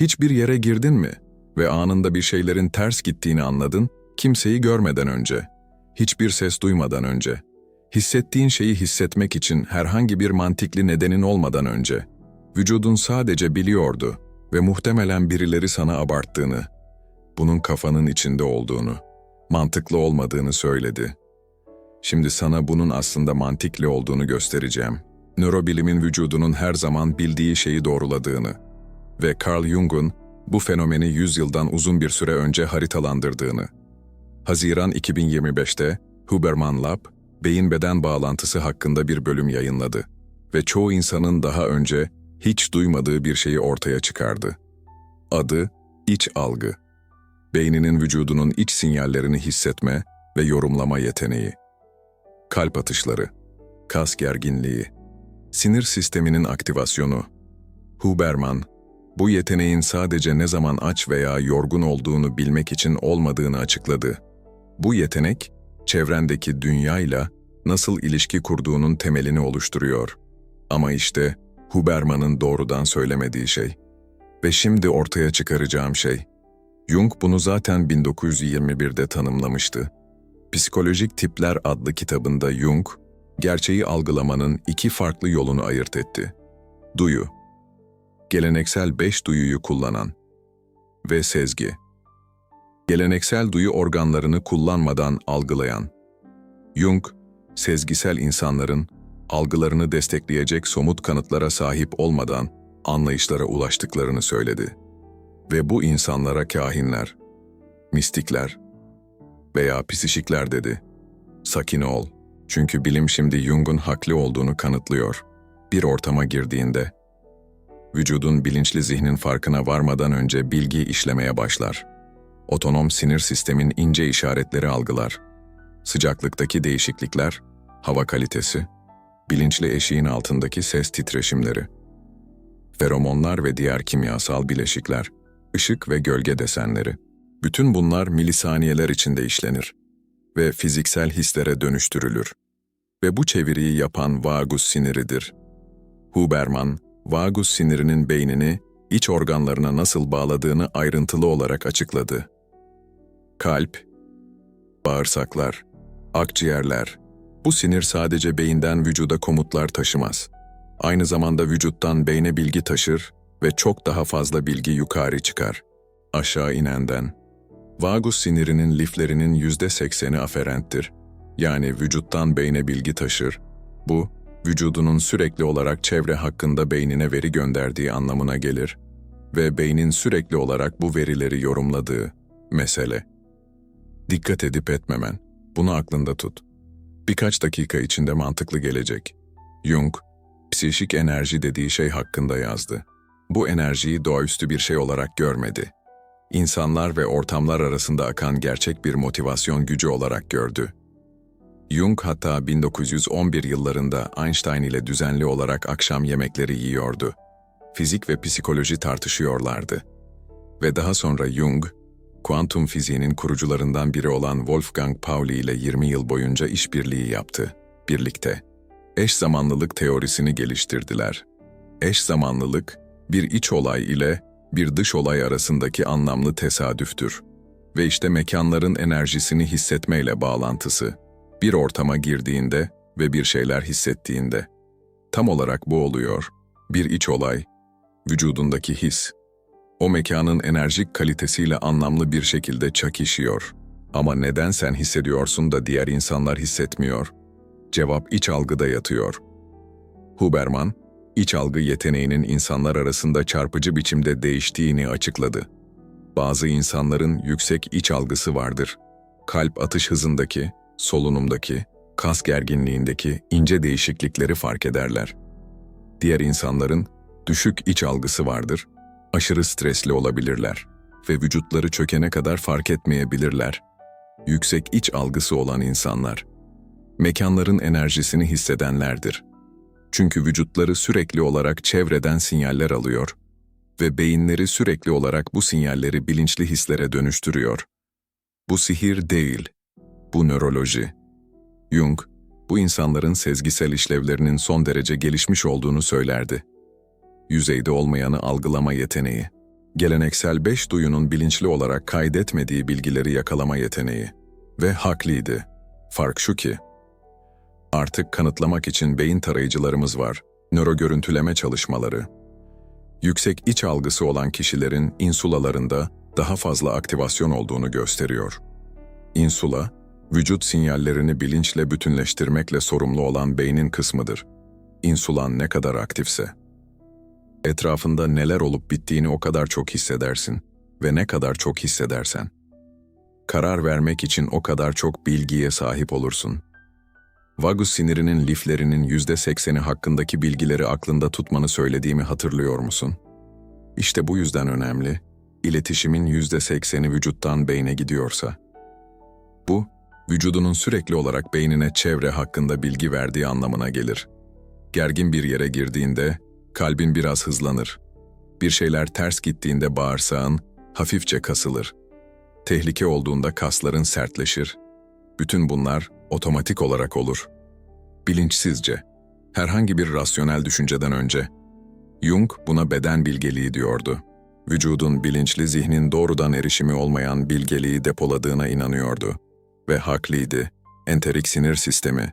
Hiçbir yere girdin mi ve anında bir şeylerin ters gittiğini anladın, kimseyi görmeden önce, hiçbir ses duymadan önce, hissettiğin şeyi hissetmek için herhangi bir mantikli nedenin olmadan önce, vücudun sadece biliyordu ve muhtemelen birileri sana abarttığını, bunun kafanın içinde olduğunu, mantıklı olmadığını söyledi. Şimdi sana bunun aslında mantıklı olduğunu göstereceğim. Nörobilimin vücudunun her zaman bildiği şeyi doğruladığını ve Carl Jung'un bu fenomeni 100 yıldan uzun bir süre önce haritalandırdığını. Haziran 2025'te Huberman Lab, beyin-beden bağlantısı hakkında bir bölüm yayınladı ve çoğu insanın daha önce hiç duymadığı bir şeyi ortaya çıkardı. Adı iç algı. Beyninin vücudunun iç sinyallerini hissetme ve yorumlama yeteneği. Kalp atışları, kas gerginliği, sinir sisteminin aktivasyonu. Huberman, bu yeteneğin sadece ne zaman aç veya yorgun olduğunu bilmek için olmadığını açıkladı. Bu yetenek, çevrendeki dünyayla nasıl ilişki kurduğunun temelini oluşturuyor. Ama işte Huberman'ın doğrudan söylemediği şey. Ve şimdi ortaya çıkaracağım şey. Jung bunu zaten 1921'de tanımlamıştı. Psikolojik Tipler adlı kitabında Jung, gerçeği algılamanın iki farklı yolunu ayırt etti. Duyu, geleneksel beş duyuyu kullanan ve sezgi. Geleneksel duyu organlarını kullanmadan algılayan. Jung, sezgisel insanların algılarını destekleyecek somut kanıtlara sahip olmadan anlayışlara ulaştıklarını söyledi. Ve bu insanlara kahinler, mistikler veya psişikler dedi. Sakin ol, çünkü bilim şimdi Jung'un haklı olduğunu kanıtlıyor. Bir ortama girdiğinde, vücudun bilinçli zihnin farkına varmadan önce bilgi işlemeye başlar. Otonom sinir sistemin ince işaretleri algılar. Sıcaklıktaki değişiklikler, hava kalitesi, bilinçli eşiğin altındaki ses titreşimleri, feromonlar ve diğer kimyasal bileşikler, ışık ve gölge desenleri. Bütün bunlar milisaniyeler içinde işlenir ve fiziksel hislere dönüştürülür. Ve bu çeviriyi yapan vagus siniridir. Huberman, vagus sinirinin beynini iç organlarına nasıl bağladığını ayrıntılı olarak açıkladı. Kalp, bağırsaklar, akciğerler, bu sinir sadece beyinden vücuda komutlar taşımaz. Aynı zamanda vücuttan beyne bilgi taşır ve çok daha fazla bilgi yukarı çıkar. Aşağı inenden. Vagus sinirinin liflerinin yüzde sekseni aferenttir. Yani vücuttan beyne bilgi taşır. Bu, vücudunun sürekli olarak çevre hakkında beynine veri gönderdiği anlamına gelir ve beynin sürekli olarak bu verileri yorumladığı mesele. Dikkat edip etmemen, bunu aklında tut. Birkaç dakika içinde mantıklı gelecek. Jung, psişik enerji dediği şey hakkında yazdı. Bu enerjiyi doğaüstü bir şey olarak görmedi. İnsanlar ve ortamlar arasında akan gerçek bir motivasyon gücü olarak gördü. Jung hatta 1911 yıllarında Einstein ile düzenli olarak akşam yemekleri yiyordu. Fizik ve psikoloji tartışıyorlardı. Ve daha sonra Jung, kuantum fiziğinin kurucularından biri olan Wolfgang Pauli ile 20 yıl boyunca işbirliği yaptı. Birlikte eş zamanlılık teorisini geliştirdiler. Eş zamanlılık, bir iç olay ile bir dış olay arasındaki anlamlı tesadüftür. Ve işte mekanların enerjisini hissetmeyle bağlantısı. Bir ortama girdiğinde ve bir şeyler hissettiğinde. Tam olarak bu oluyor. Bir iç olay, vücudundaki his, o mekanın enerjik kalitesiyle anlamlı bir şekilde çakışıyor. Ama neden sen hissediyorsun da diğer insanlar hissetmiyor? Cevap iç algıda yatıyor. Huberman, iç algı yeteneğinin insanlar arasında çarpıcı biçimde değiştiğini açıkladı. Bazı insanların yüksek iç algısı vardır. Kalp atış hızındaki, solunumdaki, kas gerginliğindeki ince değişiklikleri fark ederler. Diğer insanların düşük iç algısı vardır aşırı stresli olabilirler ve vücutları çökene kadar fark etmeyebilirler. Yüksek iç algısı olan insanlar, mekanların enerjisini hissedenlerdir. Çünkü vücutları sürekli olarak çevreden sinyaller alıyor ve beyinleri sürekli olarak bu sinyalleri bilinçli hislere dönüştürüyor. Bu sihir değil, bu nöroloji. Jung, bu insanların sezgisel işlevlerinin son derece gelişmiş olduğunu söylerdi yüzeyde olmayanı algılama yeteneği. Geleneksel beş duyunun bilinçli olarak kaydetmediği bilgileri yakalama yeteneği. Ve haklıydı. Fark şu ki, artık kanıtlamak için beyin tarayıcılarımız var, nöro görüntüleme çalışmaları. Yüksek iç algısı olan kişilerin insulalarında daha fazla aktivasyon olduğunu gösteriyor. Insula, vücut sinyallerini bilinçle bütünleştirmekle sorumlu olan beynin kısmıdır. İnsulan ne kadar aktifse, etrafında neler olup bittiğini o kadar çok hissedersin ve ne kadar çok hissedersen, karar vermek için o kadar çok bilgiye sahip olursun. Vagus sinirinin liflerinin yüzde sekseni hakkındaki bilgileri aklında tutmanı söylediğimi hatırlıyor musun? İşte bu yüzden önemli, iletişimin yüzde sekseni vücuttan beyne gidiyorsa. Bu, vücudunun sürekli olarak beynine çevre hakkında bilgi verdiği anlamına gelir. Gergin bir yere girdiğinde, kalbin biraz hızlanır. Bir şeyler ters gittiğinde bağırsağın hafifçe kasılır. Tehlike olduğunda kasların sertleşir. Bütün bunlar otomatik olarak olur. Bilinçsizce, herhangi bir rasyonel düşünceden önce. Jung buna beden bilgeliği diyordu. Vücudun bilinçli zihnin doğrudan erişimi olmayan bilgeliği depoladığına inanıyordu. Ve haklıydı. Enterik sinir sistemi.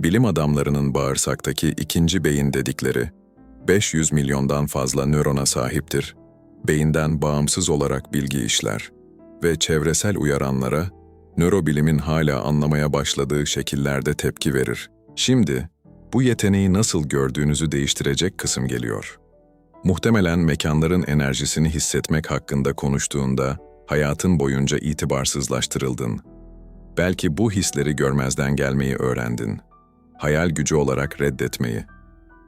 Bilim adamlarının bağırsaktaki ikinci beyin dedikleri, 500 milyondan fazla nörona sahiptir. Beyinden bağımsız olarak bilgi işler ve çevresel uyaranlara nörobilimin hala anlamaya başladığı şekillerde tepki verir. Şimdi bu yeteneği nasıl gördüğünüzü değiştirecek kısım geliyor. Muhtemelen mekanların enerjisini hissetmek hakkında konuştuğunda hayatın boyunca itibarsızlaştırıldın. Belki bu hisleri görmezden gelmeyi öğrendin. Hayal gücü olarak reddetmeyi.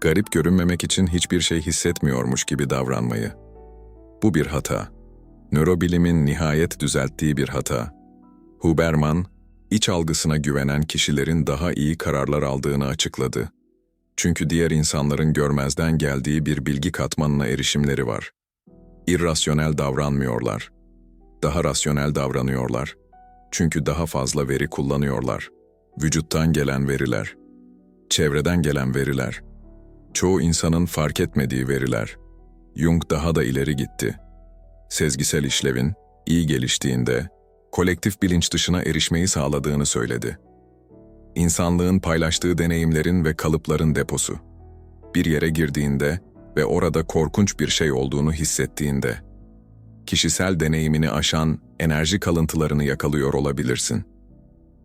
Garip görünmemek için hiçbir şey hissetmiyormuş gibi davranmayı. Bu bir hata. Nörobilimin nihayet düzelttiği bir hata. Huberman, iç algısına güvenen kişilerin daha iyi kararlar aldığını açıkladı. Çünkü diğer insanların görmezden geldiği bir bilgi katmanına erişimleri var. İrrasyonel davranmıyorlar. Daha rasyonel davranıyorlar. Çünkü daha fazla veri kullanıyorlar. Vücuttan gelen veriler. Çevreden gelen veriler. Çoğu insanın fark etmediği veriler. Jung daha da ileri gitti. Sezgisel işlevin, iyi geliştiğinde, kolektif bilinç dışına erişmeyi sağladığını söyledi. İnsanlığın paylaştığı deneyimlerin ve kalıpların deposu. Bir yere girdiğinde ve orada korkunç bir şey olduğunu hissettiğinde, kişisel deneyimini aşan enerji kalıntılarını yakalıyor olabilirsin.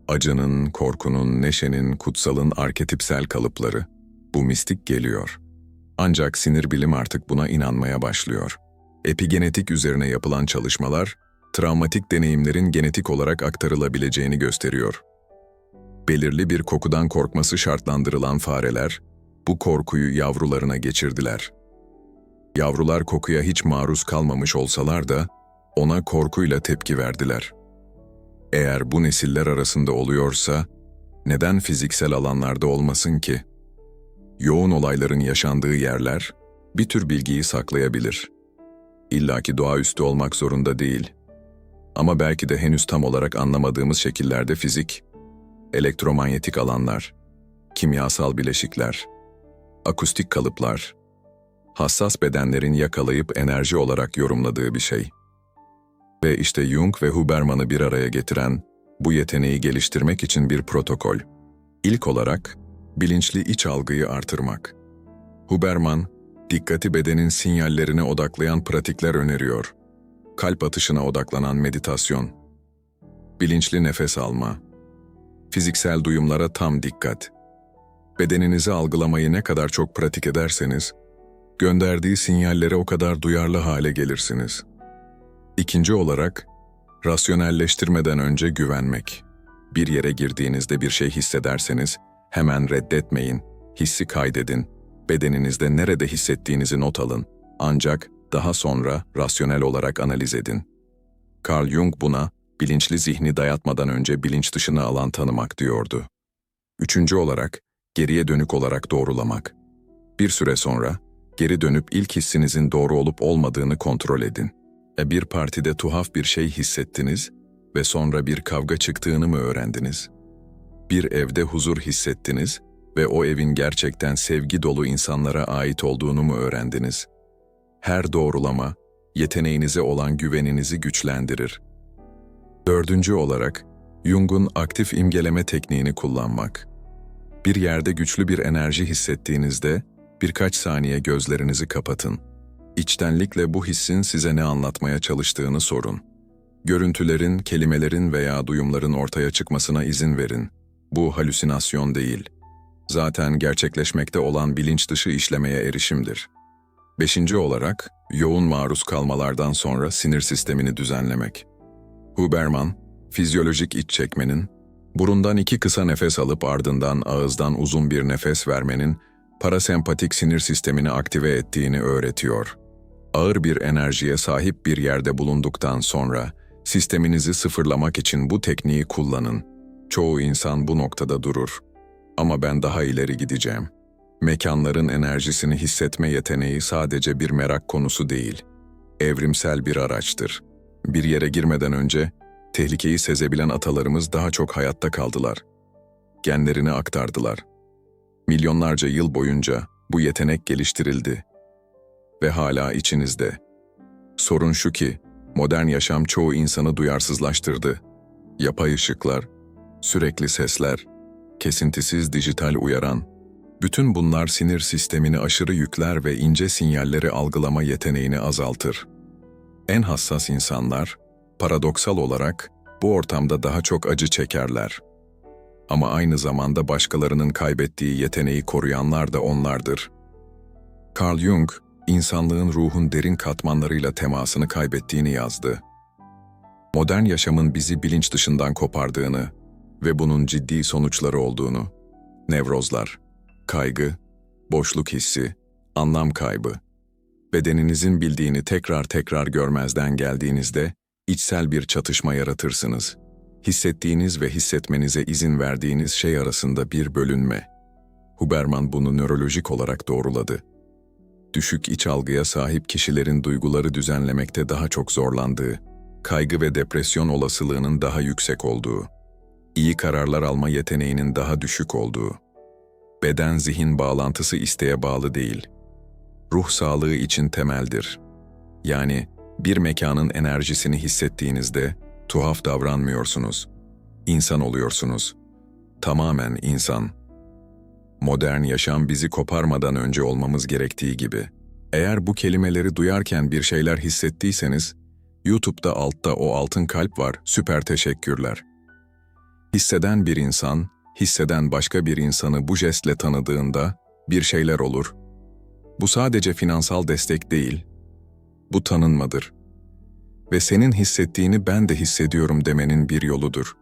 Acının, korkunun, neşenin, kutsalın arketipsel kalıpları, bu mistik geliyor. Ancak sinir bilim artık buna inanmaya başlıyor. Epigenetik üzerine yapılan çalışmalar, travmatik deneyimlerin genetik olarak aktarılabileceğini gösteriyor. Belirli bir kokudan korkması şartlandırılan fareler, bu korkuyu yavrularına geçirdiler. Yavrular kokuya hiç maruz kalmamış olsalar da, ona korkuyla tepki verdiler. Eğer bu nesiller arasında oluyorsa, neden fiziksel alanlarda olmasın ki? Yoğun olayların yaşandığı yerler, bir tür bilgiyi saklayabilir. İlla ki doğaüstü olmak zorunda değil. Ama belki de henüz tam olarak anlamadığımız şekillerde fizik, elektromanyetik alanlar, kimyasal bileşikler, akustik kalıplar, hassas bedenlerin yakalayıp enerji olarak yorumladığı bir şey. Ve işte Jung ve Huberman'ı bir araya getiren, bu yeteneği geliştirmek için bir protokol. İlk olarak, bilinçli iç algıyı artırmak. Huberman, dikkati bedenin sinyallerine odaklayan pratikler öneriyor. Kalp atışına odaklanan meditasyon, bilinçli nefes alma, fiziksel duyumlara tam dikkat. Bedeninizi algılamayı ne kadar çok pratik ederseniz, gönderdiği sinyallere o kadar duyarlı hale gelirsiniz. İkinci olarak, rasyonelleştirmeden önce güvenmek. Bir yere girdiğinizde bir şey hissederseniz, hemen reddetmeyin, hissi kaydedin, bedeninizde nerede hissettiğinizi not alın, ancak daha sonra rasyonel olarak analiz edin. Carl Jung buna, bilinçli zihni dayatmadan önce bilinç dışına alan tanımak diyordu. Üçüncü olarak, geriye dönük olarak doğrulamak. Bir süre sonra, geri dönüp ilk hissinizin doğru olup olmadığını kontrol edin. E bir partide tuhaf bir şey hissettiniz ve sonra bir kavga çıktığını mı öğrendiniz? Bir evde huzur hissettiniz ve o evin gerçekten sevgi dolu insanlara ait olduğunu mu öğrendiniz? Her doğrulama, yeteneğinize olan güveninizi güçlendirir. Dördüncü olarak, Jung'un aktif imgeleme tekniğini kullanmak. Bir yerde güçlü bir enerji hissettiğinizde, birkaç saniye gözlerinizi kapatın. İçtenlikle bu hissin size ne anlatmaya çalıştığını sorun. Görüntülerin, kelimelerin veya duyumların ortaya çıkmasına izin verin. Bu halüsinasyon değil. Zaten gerçekleşmekte olan bilinç dışı işlemeye erişimdir. Beşinci olarak, yoğun maruz kalmalardan sonra sinir sistemini düzenlemek. Huberman, fizyolojik iç çekmenin, burundan iki kısa nefes alıp ardından ağızdan uzun bir nefes vermenin parasempatik sinir sistemini aktive ettiğini öğretiyor. Ağır bir enerjiye sahip bir yerde bulunduktan sonra sisteminizi sıfırlamak için bu tekniği kullanın. Çoğu insan bu noktada durur. Ama ben daha ileri gideceğim. Mekanların enerjisini hissetme yeteneği sadece bir merak konusu değil. Evrimsel bir araçtır. Bir yere girmeden önce tehlikeyi sezebilen atalarımız daha çok hayatta kaldılar. Genlerini aktardılar. Milyonlarca yıl boyunca bu yetenek geliştirildi ve hala içinizde. Sorun şu ki, modern yaşam çoğu insanı duyarsızlaştırdı. Yapay ışıklar, sürekli sesler, kesintisiz dijital uyaran, bütün bunlar sinir sistemini aşırı yükler ve ince sinyalleri algılama yeteneğini azaltır. En hassas insanlar, paradoksal olarak bu ortamda daha çok acı çekerler. Ama aynı zamanda başkalarının kaybettiği yeteneği koruyanlar da onlardır. Carl Jung, insanlığın ruhun derin katmanlarıyla temasını kaybettiğini yazdı. Modern yaşamın bizi bilinç dışından kopardığını ve bunun ciddi sonuçları olduğunu, nevrozlar, kaygı, boşluk hissi, anlam kaybı, bedeninizin bildiğini tekrar tekrar görmezden geldiğinizde içsel bir çatışma yaratırsınız. Hissettiğiniz ve hissetmenize izin verdiğiniz şey arasında bir bölünme. Huberman bunu nörolojik olarak doğruladı düşük iç algıya sahip kişilerin duyguları düzenlemekte daha çok zorlandığı, kaygı ve depresyon olasılığının daha yüksek olduğu, iyi kararlar alma yeteneğinin daha düşük olduğu, beden-zihin bağlantısı isteğe bağlı değil, ruh sağlığı için temeldir. Yani bir mekanın enerjisini hissettiğinizde tuhaf davranmıyorsunuz, insan oluyorsunuz. Tamamen insan.'' modern yaşam bizi koparmadan önce olmamız gerektiği gibi. Eğer bu kelimeleri duyarken bir şeyler hissettiyseniz, YouTube'da altta o altın kalp var, süper teşekkürler. Hisseden bir insan, hisseden başka bir insanı bu jestle tanıdığında bir şeyler olur. Bu sadece finansal destek değil, bu tanınmadır. Ve senin hissettiğini ben de hissediyorum demenin bir yoludur.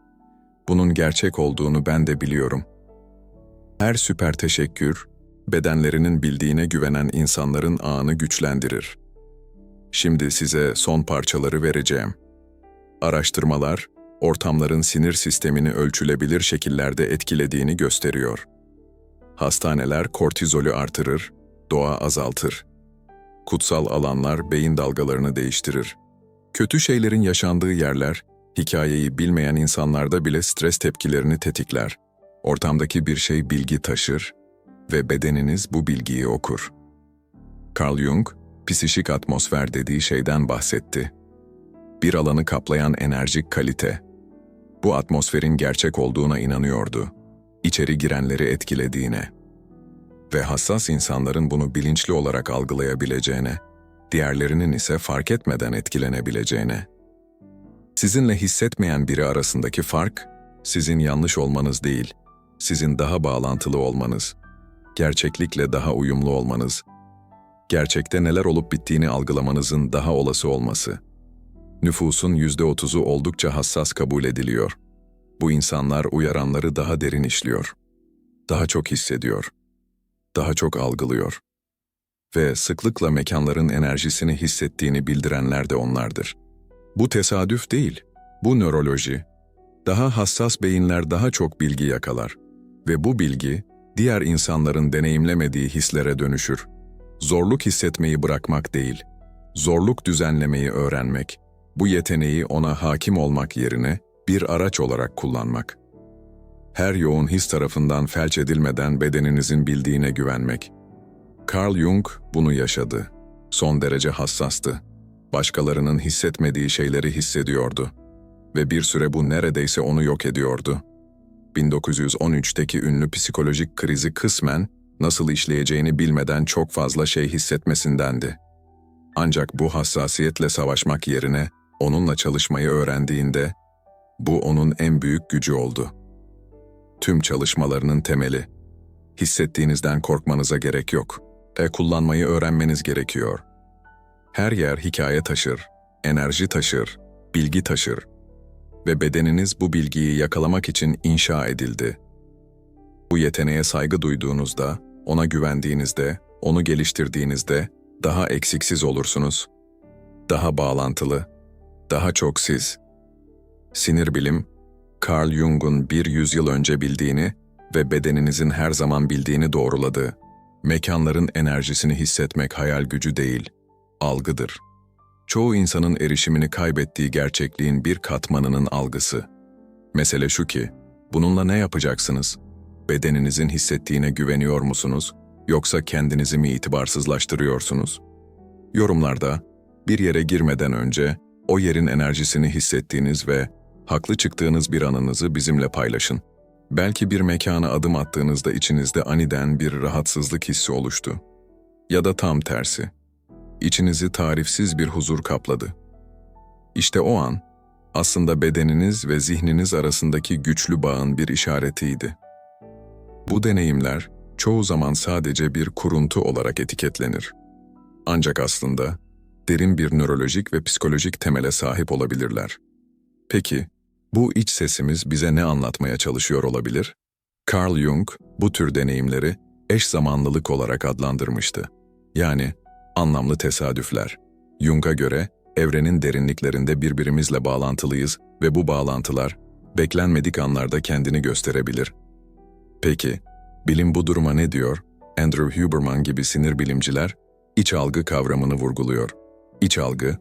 Bunun gerçek olduğunu ben de biliyorum.'' Her süper teşekkür, bedenlerinin bildiğine güvenen insanların ağını güçlendirir. Şimdi size son parçaları vereceğim. Araştırmalar, ortamların sinir sistemini ölçülebilir şekillerde etkilediğini gösteriyor. Hastaneler kortizolü artırır, doğa azaltır. Kutsal alanlar beyin dalgalarını değiştirir. Kötü şeylerin yaşandığı yerler, hikayeyi bilmeyen insanlarda bile stres tepkilerini tetikler. Ortamdaki bir şey bilgi taşır ve bedeniniz bu bilgiyi okur. Carl Jung, psişik atmosfer dediği şeyden bahsetti. Bir alanı kaplayan enerjik kalite. Bu atmosferin gerçek olduğuna inanıyordu. İçeri girenleri etkilediğine. Ve hassas insanların bunu bilinçli olarak algılayabileceğine, diğerlerinin ise fark etmeden etkilenebileceğine. Sizinle hissetmeyen biri arasındaki fark, sizin yanlış olmanız değil, sizin daha bağlantılı olmanız, gerçeklikle daha uyumlu olmanız, gerçekte neler olup bittiğini algılamanızın daha olası olması. Nüfusun yüzde otuzu oldukça hassas kabul ediliyor. Bu insanlar uyaranları daha derin işliyor. Daha çok hissediyor. Daha çok algılıyor. Ve sıklıkla mekanların enerjisini hissettiğini bildirenler de onlardır. Bu tesadüf değil. Bu nöroloji. Daha hassas beyinler daha çok bilgi yakalar ve bu bilgi diğer insanların deneyimlemediği hislere dönüşür. Zorluk hissetmeyi bırakmak değil, zorluk düzenlemeyi öğrenmek, bu yeteneği ona hakim olmak yerine bir araç olarak kullanmak. Her yoğun his tarafından felç edilmeden bedeninizin bildiğine güvenmek. Carl Jung bunu yaşadı. Son derece hassastı. başkalarının hissetmediği şeyleri hissediyordu. Ve bir süre bu neredeyse onu yok ediyordu. 1913'teki ünlü psikolojik krizi kısmen nasıl işleyeceğini bilmeden çok fazla şey hissetmesindendi. Ancak bu hassasiyetle savaşmak yerine onunla çalışmayı öğrendiğinde bu onun en büyük gücü oldu. Tüm çalışmalarının temeli. Hissettiğinizden korkmanıza gerek yok. E kullanmayı öğrenmeniz gerekiyor. Her yer hikaye taşır, enerji taşır, bilgi taşır ve bedeniniz bu bilgiyi yakalamak için inşa edildi. Bu yeteneğe saygı duyduğunuzda, ona güvendiğinizde, onu geliştirdiğinizde daha eksiksiz olursunuz. Daha bağlantılı, daha çok siz. Sinir bilim, Carl Jung'un bir yüzyıl önce bildiğini ve bedeninizin her zaman bildiğini doğruladı. Mekanların enerjisini hissetmek hayal gücü değil, algıdır. Çoğu insanın erişimini kaybettiği gerçekliğin bir katmanının algısı. Mesele şu ki, bununla ne yapacaksınız? Bedeninizin hissettiğine güveniyor musunuz? Yoksa kendinizi mi itibarsızlaştırıyorsunuz? Yorumlarda, bir yere girmeden önce o yerin enerjisini hissettiğiniz ve haklı çıktığınız bir anınızı bizimle paylaşın. Belki bir mekana adım attığınızda içinizde aniden bir rahatsızlık hissi oluştu. Ya da tam tersi. İçinizi tarifsiz bir huzur kapladı. İşte o an, aslında bedeniniz ve zihniniz arasındaki güçlü bağın bir işaretiydi. Bu deneyimler, çoğu zaman sadece bir kuruntu olarak etiketlenir. Ancak aslında derin bir nörolojik ve psikolojik temele sahip olabilirler. Peki, bu iç sesimiz bize ne anlatmaya çalışıyor olabilir? Carl Jung bu tür deneyimleri eş zamanlılık olarak adlandırmıştı. Yani anlamlı tesadüfler. Jung'a göre evrenin derinliklerinde birbirimizle bağlantılıyız ve bu bağlantılar beklenmedik anlarda kendini gösterebilir. Peki, bilim bu duruma ne diyor? Andrew Huberman gibi sinir bilimciler iç algı kavramını vurguluyor. İç algı,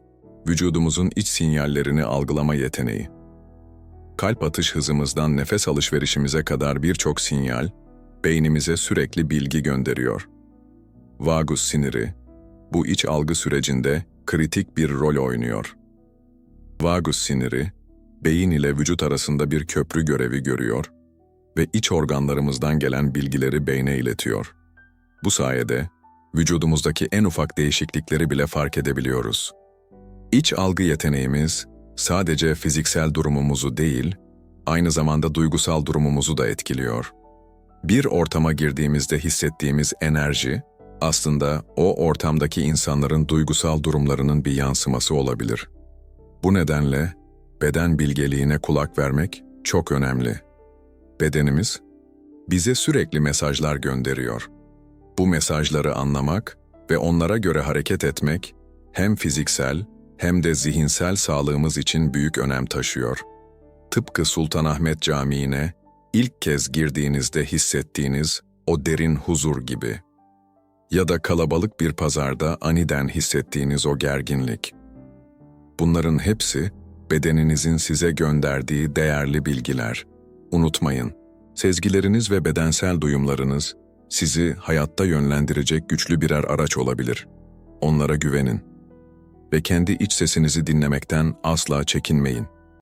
vücudumuzun iç sinyallerini algılama yeteneği. Kalp atış hızımızdan nefes alışverişimize kadar birçok sinyal, beynimize sürekli bilgi gönderiyor. Vagus siniri, bu iç algı sürecinde kritik bir rol oynuyor. Vagus siniri, beyin ile vücut arasında bir köprü görevi görüyor ve iç organlarımızdan gelen bilgileri beyne iletiyor. Bu sayede vücudumuzdaki en ufak değişiklikleri bile fark edebiliyoruz. İç algı yeteneğimiz sadece fiziksel durumumuzu değil, aynı zamanda duygusal durumumuzu da etkiliyor. Bir ortama girdiğimizde hissettiğimiz enerji, aslında o ortamdaki insanların duygusal durumlarının bir yansıması olabilir. Bu nedenle beden bilgeliğine kulak vermek çok önemli. Bedenimiz bize sürekli mesajlar gönderiyor. Bu mesajları anlamak ve onlara göre hareket etmek hem fiziksel hem de zihinsel sağlığımız için büyük önem taşıyor. Tıpkı Sultanahmet Camii'ne ilk kez girdiğinizde hissettiğiniz o derin huzur gibi. Ya da kalabalık bir pazarda aniden hissettiğiniz o gerginlik. Bunların hepsi bedeninizin size gönderdiği değerli bilgiler. Unutmayın, sezgileriniz ve bedensel duyumlarınız sizi hayatta yönlendirecek güçlü birer araç olabilir. Onlara güvenin ve kendi iç sesinizi dinlemekten asla çekinmeyin.